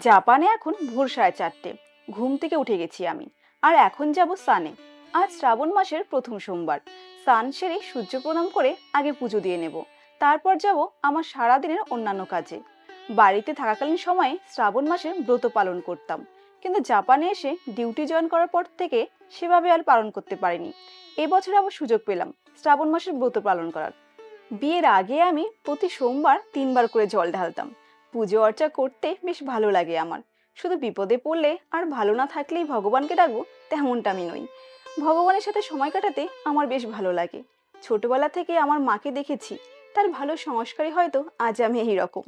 জাপানে এখন ভোর সাড়ে চারটে। ঘুম থেকে উঠে গেছি আমি। আর এখন যাব সানে। আজ শ্রাবণ মাসের প্রথম সোমবার। সান সেরে সূর্য প্রণাম করে আগে পুজো দিয়ে নেব। তারপর যাব আমার সারাদিনের অন্যান্য কাজে। বাড়িতে থাকাকালীন সময়ে শ্রাবণ মাসের ব্রত পালন করতাম। কিন্তু জাপানে এসে ডিউটি জয়েন করার পর থেকে সেভাবে আর পালন করতে পারিনি। এবছর আবার সুযোগ পেলাম শ্রাবণ মাসের ব্রত পালন করার। বিয়ের আগে আমি প্রতি সোমবার তিনবার করে জল ঢালতাম। পুজো অর্চা করতে বেশ ভালো লাগে আমার। শুধু বিপদে পড়লে আর ভালো না থাকলেই ভগবানকে ডাকবো তেমনটা আমি নই। ভগবানের সাথে সময় কাটাতে আমার বেশ ভালো লাগে। ছোটবেলা থেকে আমার মাকে দেখেছি, তার ভালো সংস্কারই হয়তো আজ আমি এই রকম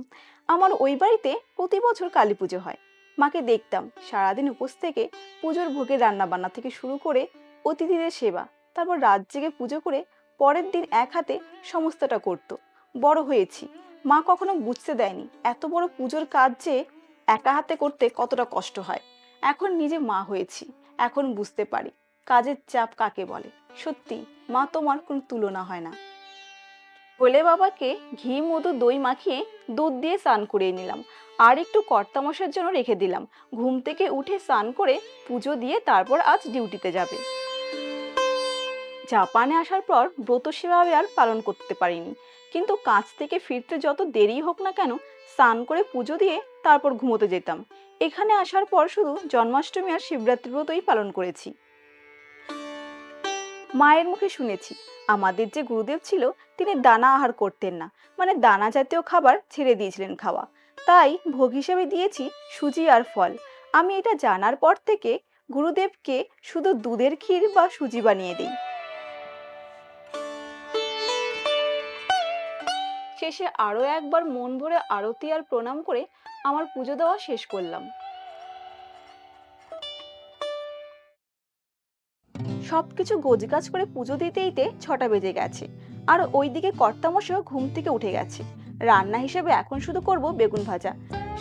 আমার ওই বাড়িতে প্রতি বছর কালী পুজো হয়। মাকে দেখতাম, সারাদিন উপোস থেকে পুজোর ভোগে রান্না বান্না থেকে শুরু করে অতিথিদের সেবা, তারপর রাত জেগে পুজো করে পরের দিন এক হাতে সমস্তটা করতো। বড় হয়েছি মা কখনো বুঝতে দেয়নি এত বড় পুজোর কাজ যে একা হাতে করতে কতটা কষ্ট হয়। এখন নিজে মা হয়েছি, এখন বুঝতে পারি কাজের চাপ কাকে বলে। সত্যি, মা তোমার কোনো তুলনা হয় না। বলে বাবাকে ঘি, মধু, দই মাখিয়ে দুধ দিয়ে স্নান করিয়ে নিলাম। আর একটু কর্তামশার জন্য রেখে দিলাম। ঘুম থেকে উঠে স্নান করে পুজো দিয়ে তারপর আজ ডিউটিতে যাবে। জাপানে আসার পর ব্রত সেভাবে আর পালন করতে পারিনি। কিন্তু কাজ থেকে ফিরতে যত দেরি হোক না কেন স্নান করে পুজো দিয়ে তারপর ঘুমোতে যেতাম। এখানে আসার পর শুধু জন্মাষ্টমী আর শিবরাত্রি ব্রতই পালন করেছি। মায়ের মুখে শুনেছি, আমাদের যে গুরুদেব ছিল তিনি দানা আহার করতেন না মানে দানা জাতীয় খাবার ছেড়ে দিয়েছিলেন খাওয়া। তাই ভোগ হিসেবে দিয়েছি সুজি আর ফল। আমি এটা জানার পর থেকে গুরুদেবকে শুধু দুধের ক্ষীর বা সুজি বানিয়ে দিই। শেষে আরও একবার মন ভরে আরতি আর প্রণাম করে আমার পুজো দেওয়া শেষ করলাম। সবকিছু গোজগাছ করে পুজো দিতে দিতে ছটা বেজে গেছে। আর ওইদিকে কর্তামশাও ঘুম থেকে উঠে গেছে। রান্না হিসেবে এখন শুধু করব বেগুন ভাজা।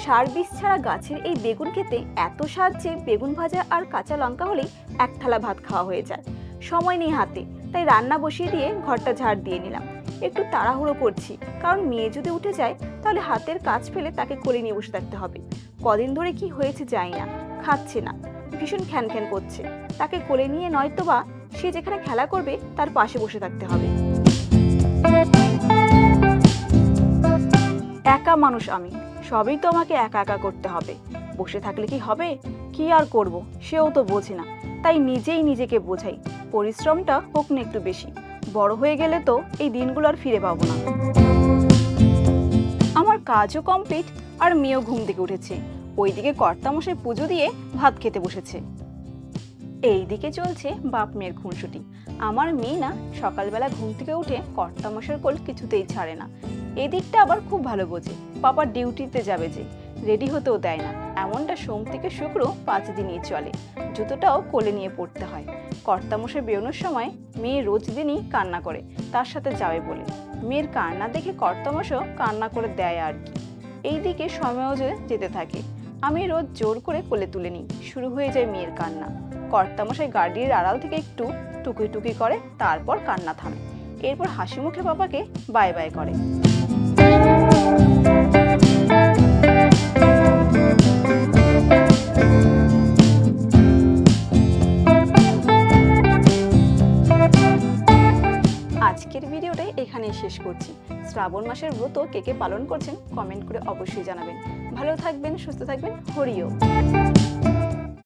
সার বিষ ছাড়া গাছের এই বেগুন খেতে এত স্বাদ যে বেগুন ভাজা আর কাঁচা লঙ্কা হলেই এক থালা ভাত খাওয়া হয়ে যায়। সময় নেই হাতে, তাই রান্না বসিয়ে দিয়ে ঘরটা ঝাড় দিয়ে নিলাম। একটু তাড়াহুড়ো করছি। কারণ মেয়ে যদি উঠে যায়, তাহলে হাতের কাজ ফেলে তাকে কোলে নিয়ে বসে থাকতে হবে। কদিন ধরে কি হয়েছে যাই না, খাচ্ছে না, ভীষণ খ্যান খ্যান করছে। তাকে কোলে নিয়ে নয়তো বা সে যেখানে খেলা করবে, তার পাশে বসে থাকতে হবে। একা মানুষ আমি, সবই তো আমাকে একা একা করতে হবে। বসে থাকলে কি হবে? কি আর করব? সেও তো বোঝে না। তাই নিজেই নিজেকে বোঝাই। পরিশ্রমটা হোক না একটু বেশি। বড় হয়ে গেলে তো এই দিনগুলো আর ফিরে পাবো না। আমার কাজও কমপ্লিট আর মেয়েও ঘুম থেকে উঠেছে। ওইদিকে কর্তামশাই পুজো দিয়ে ভাত খেতে বসেছে। এইদিকে চলছে বাপ মেয়ের খুনসুটি। আমার মেয়ে না সকালবেলা ঘুম থেকে উঠে কর্তামশার কোল কিছুতেই ছাড়ে না। এদিকটা আবার খুব ভালো বোঝে। বাবা ডিউটিতে যাবে যে। রেডি হতেও দেয় না। এমনটা সোম থেকে শুক্র পাঁচ দিনই চলে। জুতোটাও কোলে নিয়ে পড়তে হয়। কর্তামশাই বেরোনোর সময় মেয়ে রোজ দিনই কান্না করে, তার সাথে যাবে বলে। মেয়ের কান্না দেখে কর্তামশাও কান্না করে দেয় আর কি। এইদিকে সময়ও যেতে থাকে। আমি রোজ জোর করে কোলে তুলে নিই, শুরু হয়ে যায় মেয়ের কান্না। কর্তামশাই গাড়ির আড়াল থেকে একটু টুকি টুকি করে, তারপর কান্না থামে। এরপর হাসি মুখে বাবাকে বাই বাই করে। এখানেই শেষ করছি। শ্রাবণ মাসের ব্রত কে কে পালন করছেন কমেন্ট করে অবশ্যই জানাবেন। ভালো থাকবেন, সুস্থ থাকবেন হরিও